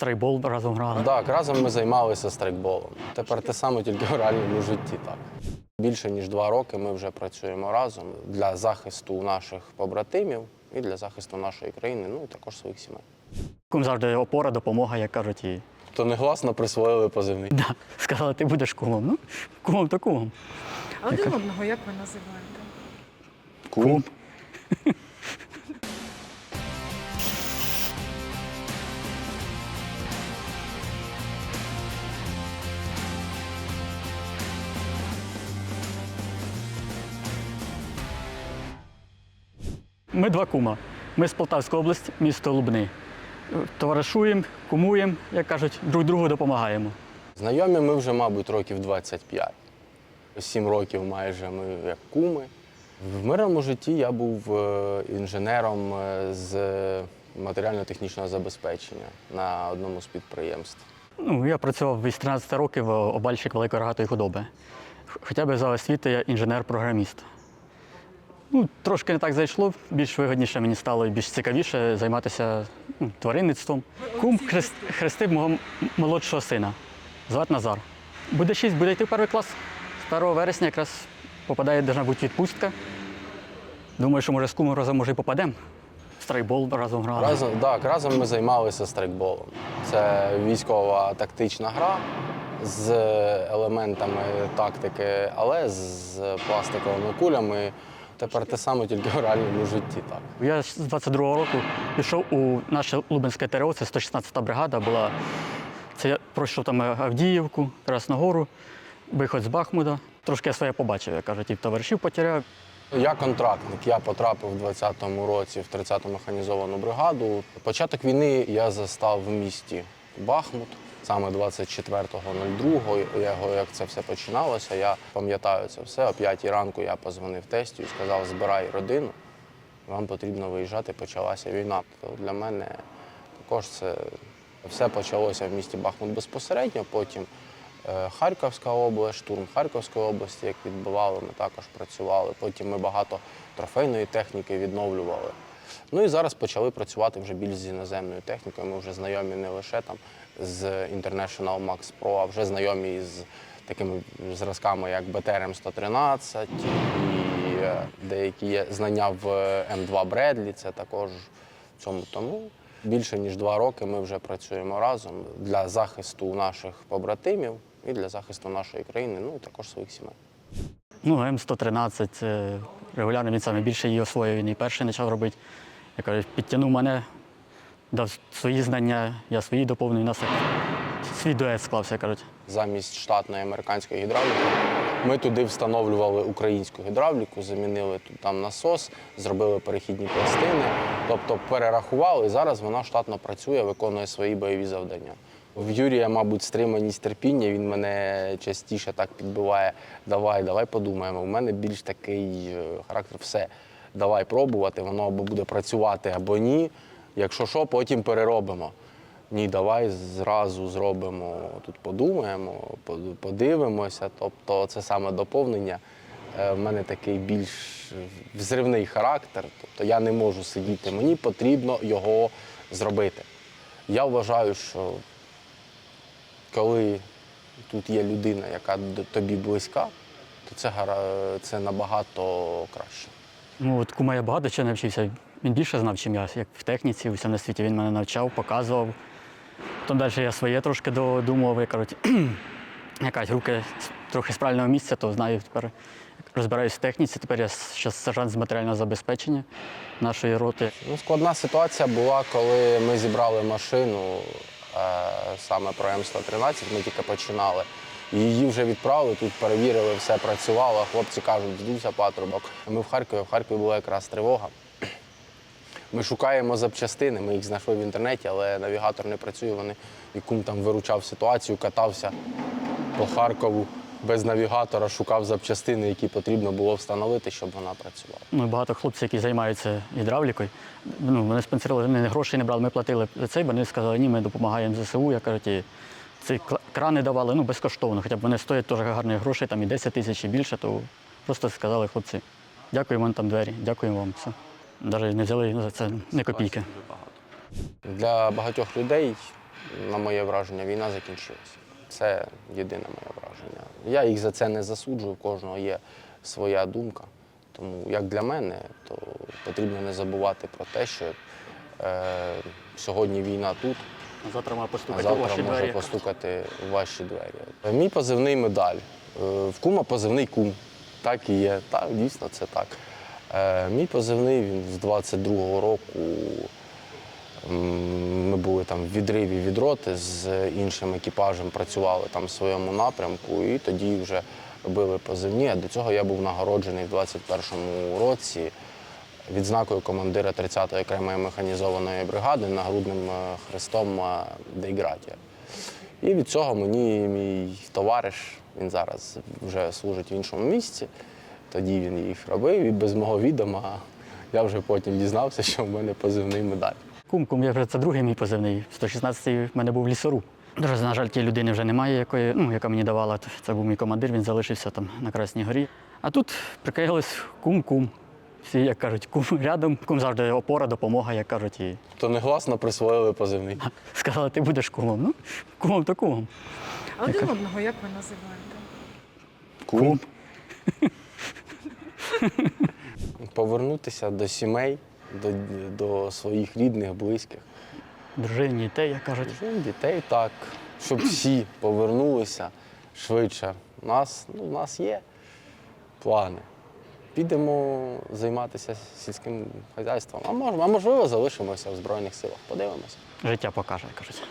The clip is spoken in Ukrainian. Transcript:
страйкбол разом грали. Так, разом ми займалися страйкболом. Тепер те саме, тільки в реальному житті. Так. Більше ніж два роки ми вже працюємо разом для захисту наших побратимів і для захисту нашої країни, ну і також своїх сімей. Кум завжди опора, допомога, як кажуть, і То негласно присвоїли позивний. да, сказали, ти будеш кумом. Ну, кумом то кумом. А один одного як ви називаєте? Кум. Ми два кума. Ми з Полтавської області, місто Лубни. Товаришуємо, кумуємо, як кажуть, друг другу допомагаємо. Знайомі ми вже, мабуть, років 25. Сім років майже ми як куми. В мирному житті я був е, інженером е, з матеріально-технічного забезпечення на одному з підприємств. Ну, я працював із 13 років обальщик великої рогатої худоби. Хоча б за освіти я інженер-програміст. Ну, трошки не так зайшло, більш вигідніше мені стало і більш цікавіше займатися ну, тваринництвом. Кум хрест, хрестив мого молодшого сина. Звати Назар. Буде 6, буде йти в перший клас. З 1 вересня якраз попадає, должна бути відпустка. Думаю, що може з кумом разом може і попадемо. Страйкбол разом грали. Разом, так, разом ми займалися страйкболом. Це військова тактична гра з елементами тактики, але з пластиковими кулями. Тепер те саме, тільки в реальному житті. Так. Я з 22-го року пішов у наше Лубенське ТРО, це 116-та бригада була. Це я пройшов там Авдіївку, Красногору, виход з Бахмута. Трошки я своє побачив, як кажуть, і товаришів потеряв. Я контрактник. Я потрапив у 20-му році в 30-ту механізовану бригаду. Початок війни я застав в місті Бахмут. Саме 24.02, його, як це все починалося, я пам'ятаю це все. О 5 ранку я позвонив тестю і сказав, збирай родину, вам потрібно виїжджати, почалася війна. То для мене також це все почалося в місті Бахмут безпосередньо, потім е, Харківська область, штурм Харківської області, як відбивали, ми також працювали. Потім ми багато трофейної техніки відновлювали. Ну і зараз почали працювати вже більш з іноземною технікою. Ми вже знайомі не лише там з International Max Pro, а вже знайомі з такими зразками, як BTRM 113 і е, деякі знання в М2 Бредлі. Це також в цьому тому. Більше ніж два роки ми вже працюємо разом для захисту наших побратимів і для захисту нашої країни, ну і також своїх сімей. Ну, М113 регулярно він саме більше її освоює. Він і перший почав робити. Я кажу, підтягнув мене, дав свої знання, я свої доповнив. У нас свій дует склався, кажуть. замість штатної американської гідравліки. Ми туди встановлювали українську гідравліку, замінили тут там насос, зробили перехідні пластини, тобто перерахували. І зараз вона штатно працює, виконує свої бойові завдання. В Юрія, мабуть, стриманість терпіння, він мене частіше так підбиває. Давай, давай подумаємо. У мене більш такий е, характер, все, давай пробувати, воно або буде працювати, або ні. Якщо що, потім переробимо. Ні, давай зразу зробимо тут, подумаємо, подивимося. Тобто, це саме доповнення. Е, В мене такий більш взривний характер. Тобто я не можу сидіти. Мені потрібно його зробити. Я вважаю, що коли тут є людина, яка тобі близька, то це, це набагато краще. Ну, от кума я багато чого навчився. Він більше знав, чим я, як в техніці, у всьому світі. Він мене навчав, показував. Потім далі я своє трошки додумував, як кажуть, якась руки трохи з правильного місця, то знаю тепер. Розбираюсь в техніці, тепер я зараз сержант з матеріального забезпечення нашої роти. Ну, складна ситуація була, коли ми зібрали машину е, саме про М113, ми тільки починали. Її вже відправили, тут перевірили, все працювало. Хлопці кажуть, здувся патрубок. Ми в Харкові, в Харкові була якраз тривога. Ми шукаємо запчастини, ми їх знайшли в інтернеті, але навігатор не працює. Вони і там виручав ситуацію, катався по Харкову без навігатора, шукав запчастини, які потрібно було встановити, щоб вона працювала. Ну, багато хлопців, які займаються гідравлікою, ну, вони спонсорували, вони грошей не брали, ми платили за це, бо вони сказали, ні, ми допомагаємо ЗСУ. Я кажуть, і ці крани давали ну, безкоштовно, хоча б вони стоять теж гарних грошей, там і 10 тисяч і більше, то просто сказали хлопці, дякуємо вам там двері, дякуємо вам. Все. Навіть не взяли за це не копійки. Для багатьох людей на моє враження, війна закінчилася. Це єдине моє враження. Я їх за це не засуджую, в кожного є своя думка. Тому як для мене, то потрібно не забувати про те, що е, сьогодні війна тут, Завтра має постукати у завтра ваші може двері. постукати в ваші двері. Мій позивний медаль. Е, В кума позивний кум. Так і є. Так, дійсно, це так. Е, Мій позивний він з 22-го року. Ми були там в відриві від роти з іншим екіпажем, працювали там в своєму напрямку, і тоді вже робили позивні. А до цього я був нагороджений в 21-му році відзнакою командира 30-ї окремої механізованої бригади нагрудним е, хрестом е, Дейгратія. І від цього мені мій товариш, він зараз вже служить в іншому місці. Тоді він їх робив, і без мого відома я вже потім дізнався, що в мене позивний медаль. Кум, кум, я вже це другий мій позивний. 116-й в мене був лісоруб. Дуже, на жаль, тієї людини вже немає, якої, ну, яка мені давала. Це був мій командир, він залишився там на Красній горі. А тут приклеїлись кум-кум. Всі, як кажуть, кум рядом, кум завжди опора, допомога, як кажуть, і То негласно присвоїли позивний. сказали, ти будеш кумом. Ну, кумом то кумом. А один одного як ви називаєте? Кум. Повернутися до сімей, до, до своїх рідних, близьких. Дружині, дітей, як кажуть. Дружин, дітей так, щоб всі повернулися швидше. У нас, ну, у нас є плани. Підемо займатися сільським хазяйством. А, мож, а можливо, залишимося в Збройних силах. Подивимося. Життя покаже, кажуть.